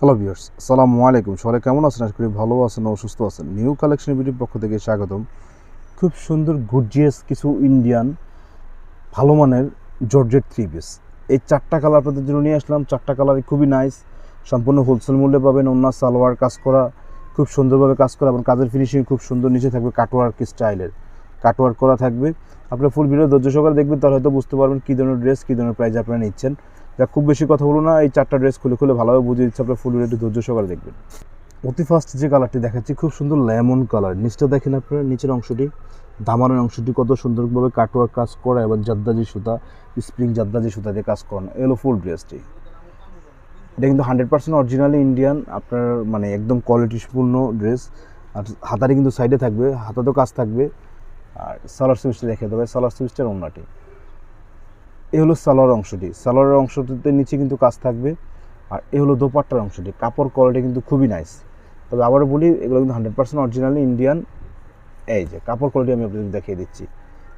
Hello viewers আসসালামু আলাইকুম। সবাই কেমন আছেন? আশা করি ভালো আছেন ও সুস্থ আছেন। নিউ কালেকশন ভিডিওর পক্ষ থেকে স্বাগতম। খুব সুন্দর গুডজিয়াস কিছু ইন্ডিয়ান ভালো মানের জর্জেট থ্রি পিস এই চারটা কালার আপনাদের জন্য নিয়ে আসলাম। চারটা কালারই খুবই নাইস সম্পূর্ণ হোলসেল মূল্যে পাবেন অন্য সালোয়ার, কাজ করা, খুব সুন্দরভাবে কাজ করা এবং কাজের ফিনিশিং খুব সুন্দর নিচে থাকবে কাটওয়ার্ক স্টাইলের কাটওয়ার্ক করা থাকবে। আপনার ফুল ভিডিও ধৈর্য সহকারে দেখবেন, তাহলে হয়তো বুঝতে পারবেন কী ধরনের ড্রেস কী ধরনের প্রাইস আপনারা নিচ্ছেন। যা খুব বেশি কথা বলো না, এই চারটা ড্রেস খুলে খুলে ভালোভাবে বুঝিয়ে দিচ্ছে আপনার ফুল একটু ধৈর্য সহকারে দেখবেন। অতি ফার্স্ট যে কালারটি দেখাচ্ছি, খুব সুন্দর লেমন কালার নিচটা দেখেন আপনারা, নিচের অংশটি, দামানের অংশটি কত সুন্দরভাবে কাটওয়ার কাজ করা এবং জাদ্দাজি সুতা স্প্রিং জাদ্দাজি সুতা দিয়ে কাজ করানো। এলো ফুল ড্রেসটি এটা কিন্তু হান্ড্রেড পার্সেন্ট অরিজিনালি ইন্ডিয়ান আপনার মানে একদম কোয়ালিটিপূর্ণ ড্রেস আর হাতারে কিন্তু সাইডে থাকবে, হাতাতেও কাজ থাকবে। আর সালার সুইচটা দেখে দেবে সালার সুইচটার অন্যটি এ হলো সালোয়ার অংশটি। সালোয়ারের অংশটিতে নিচে কিন্তু কাজ থাকবে আর এ হলো দোপাট্টার অংশটি। কাপড় কোয়ালিটি কিন্তু খুবই নাইস তবে আবারও বলি, এগুলো কিন্তু হান্ড্রেড পার্সেন্ট অরিজিনালি ইন্ডিয়ান এই যে, কাপড় কোয়ালিটি আমি আপনাদের দেখিয়ে দিচ্ছি।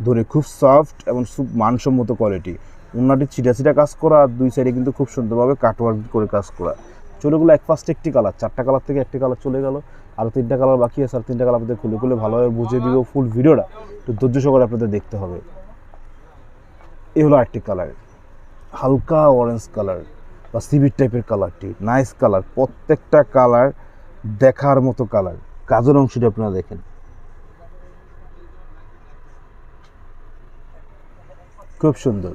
ধরে খুব সফট এবং খুব মানসম্মত কোয়ালিটি অন্যটি ছিটা ছিটা কাজ করা আর দুই সাইডে কিন্তু খুব সুন্দরভাবে কাটওয়ার্ক করে কাজ করা। চুলগুলো এক ফার্স্ট একটি কালার চারটা কালার থেকে একটি কালার চলে গেল। আরও তিনটা কালার বাকি আছে, আর তিনটা কালার আপনাদের খুলে খুলে ভালোভাবে বুঝিয়ে দিব ফুল ভিডিওটা একটু ধৈর্য সহকারে আপনাদের দেখতে হবে। এই হলো আরেকটি কালার হালকা অরেঞ্জ কালার বা সিভির টাইপের কালারটি নাইস কালার প্রত্যেকটা কালার দেখার মতো কালার কাজের অংশটি আপনারা দেখেন। খুব সুন্দর।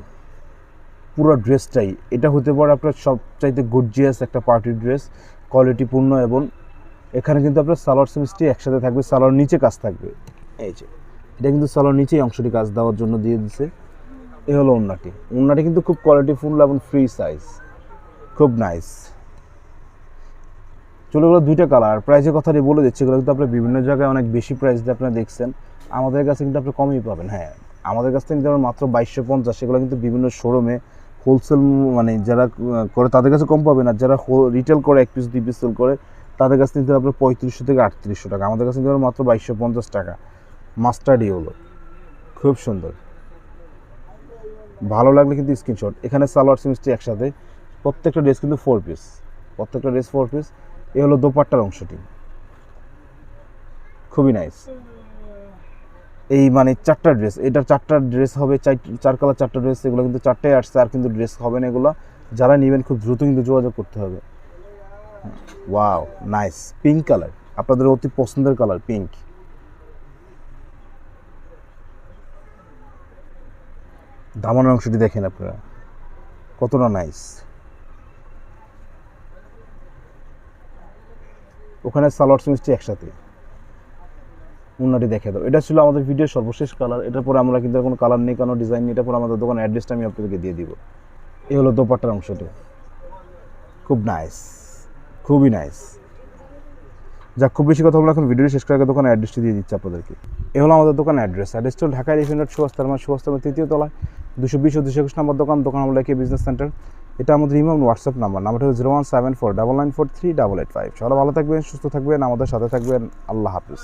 পুরো ড্রেসটাই এটা হতে পারে আপনার সবচাইতে গর্জিয়াস একটা পার্টির ড্রেস কোয়ালিটিপূর্ণ এবং এখানে কিন্তু আপনার সালোয়ার সিমিসটি একসাথে থাকবে, সালোয়ার নিচে কাজ থাকবে। এই যে, এটা কিন্তু সালোয়ার নিচেই অংশটি কাজ দেওয়ার জন্য দিয়ে দিছে। এ হলো ওন্নাটি ওন্নাটি কিন্তু খুব কোয়ালিটিফুল এবং ফ্রি সাইজ খুব নাইস চুলগুলো দুইটা কালার প্রাইসের কথাটি বলে দিচ্ছি, এগুলো কিন্তু আপনার বিভিন্ন জায়গায় অনেক বেশি প্রাইস দিয়ে আপনারা দেখছেন। আমাদের কাছে কিন্তু আপনি কমই পাবেন হ্যাঁ। আমাদের কাছ থেকে কিন্তু মাত্র বাইশশো পঞ্চাশ সেগুলো কিন্তু বিভিন্ন শোরুমে হোলসেল মানে যারা করে তাদের কাছে কম পাবেন, আর যারা রিটেল করে, এক পিস দুই পিস সেল করে, তাদের কাছে কিন্তু আপনার পঁয়ত্রিশশো থেকে আটত্রিশশো টাকা। আমাদের কাছে কিন্তু মাত্র বাইশশো পঞ্চাশ টাকা। মাস্টার্ডই হলো খুব সুন্দর। ভালো লাগলে কিন্তু স্ক্রিনশট। এখানে সালোয়ার সিমিসটি একসাথে। প্রত্যেকটা ড্রেস কিন্তু ফোর পিস প্রত্যেকটা ড্রেস ফোর পিস এ হলো দোপাট্টার অংশটি। খুবই নাইস এই মানে চারটা ড্রেস এটা চারটা ড্রেস হবে, চার কালার চারটা ড্রেস এগুলো কিন্তু চারটায় আসছে, আর কিন্তু ড্রেস হবে না এগুলো। যারা নেবেন খুব দ্রুত কিন্তু যোগাযোগ করতে হবে। ওয়াও নাইস পিঙ্ক কালার আপনাদের অতি পছন্দের কালার পিঙ্ক দামানের অংশটি দেখেন আপনারা। কতটা নাইস ওখানে সালোয়ার সুইচটি একসাথে। উন্নতি দেখে দাও। এটা ছিল আমাদের ভিডিও সর্বশেষ কালার এটার পরে আমরা কিন্তু কোনো কালার নেই, কোনো ডিজাইন নেই। এটার পরে আমাদের দোকান অ্যাড্রেসটা আমি আপনাদেরকে দিয়ে দিব। এই হলো দোপাট্টার অংশটি। খুব নাইস খুবই নাইস যা খুব বেশি কথা বলে এখন ভিডিও শেষ করে দোকানের অ্যাড্রেসটি দিয়ে দিচ্ছি আপনাদেরকে। এ হলো আমাদের দোকান অ্যাড্রেস অ্যাড্রেসটা হলো ঢাকা রিফিনার সুস্তার মানে সুস্তার তৃতীয় তলায়। দুশো বিশ ও দুশো একুশ নম্বর দোকান দোকান আমরা লেখে বিজনেস সেন্টার এটা আমাদের ইমাম হোয়াটসঅ্যাপ নাম্বার নাম্বারটা হলো zero one seven four double nine four three double eight five সবাই ভালো থাকবেন, সুস্থ থাকবেন, আমাদের সাথে থাকবেন। আল্লাহ হাফিজ।